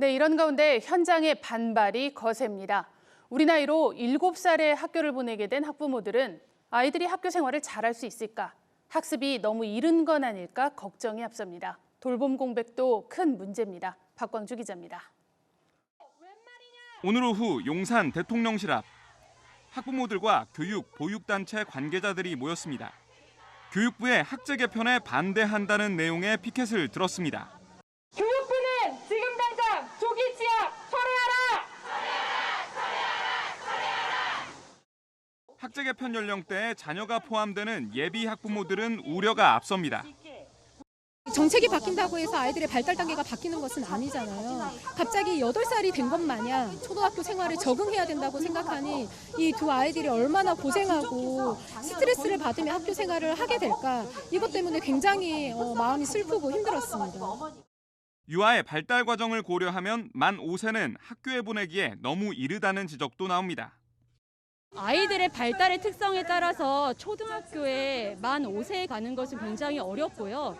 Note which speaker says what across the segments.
Speaker 1: 네, 이런 가운데 현장의 반발이 거셉니다. 우리 나이로 7살에 학교를 보내게 된 학부모들은 아이들이 학교 생활을 잘할 수 있을까? 학습이 너무 이른 건 아닐까 걱정이 앞섭니다. 돌봄 공백도 큰 문제입니다. 박광주 기자입니다.
Speaker 2: 오늘 오후 용산 대통령실 앞 학부모들과 교육 보육단체 관계자들이 모였습니다. 교육부의 학제 개편에 반대한다는 내용의 피켓을 들었습니다.
Speaker 3: 교육부는 지금 당장 조기 취업 철회하라!
Speaker 2: 학제 개편 연령대에 자녀가 포함되는 예비 학부모들은 우려가 앞섭니다.
Speaker 4: 정책이 바뀐다고 해서 아이들의 발달 단계가 바뀌는 것은 아니잖아요. 갑자기 8살이 된 것 마냥 초등학교 생활에 적응해야 된다고 생각하니 이 두 아이들이 얼마나 고생하고 스트레스를 받으며 학교 생활을 하게 될까 이것 때문에 굉장히 어, 마음이 슬프고 힘들었습니다.
Speaker 2: 유아의 발달 과정을 고려하면 만 5세는 학교에 보내기에 너무 이르다는 지적도 나옵니다.
Speaker 5: 아이들의 발달의 특성에 따라서 초등학교에 만 5세에 가는 것은 굉장히 어렵고요.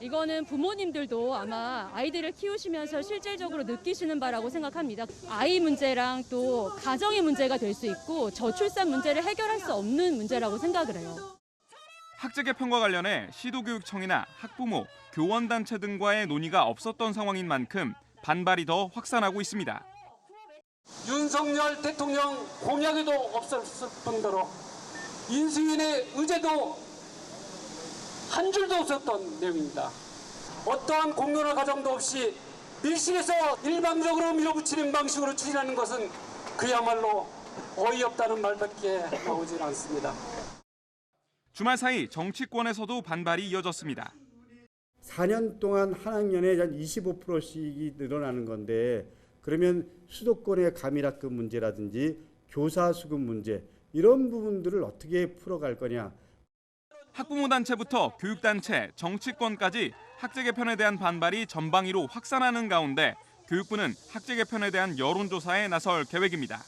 Speaker 5: 이거는 부모님들도 아마 아이들을 키우시면서 실질적으로 느끼시는 바라고 생각합니다. 아이 문제랑 또 가정의 문제가 될 수 있고 저출산 문제를 해결할 수 없는 문제라고 생각을 해요.
Speaker 2: 학제 개편과 관련해 시도교육청이나 학부모, 교원단체 등과의 논의가 없었던 상황인 만큼 반발이 더 확산하고 있습니다.
Speaker 6: 윤석열 대통령 공약에도 없었을 뿐더러 인수위의 의제도 한 줄도 없었던 내용입니다. 어떠한 공론화 과정도 없이 밀실에서 일방적으로 밀어붙이는 방식으로 추진하는 것은 그야말로 어이없다는 말밖에 나오질 않습니다.
Speaker 2: 주말 사이 정치권에서도 반발이 이어졌습니다.
Speaker 7: 4년 동안 한 학년에 한 25%씩이 늘어나는 건데 그러면 수도권의 가밀학급 문제라든지 교사 수급 문제 이런 부분들을 어떻게 풀어갈 거냐
Speaker 2: 학부모 단체부터 교육 단체, 정치권까지 학제 개편에 대한 반발이 전방위로 확산하는 가운데 교육부는 학제 개편에 대한 여론조사에 나설 계획입니다.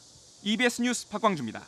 Speaker 2: EBS 뉴스 박광주입니다.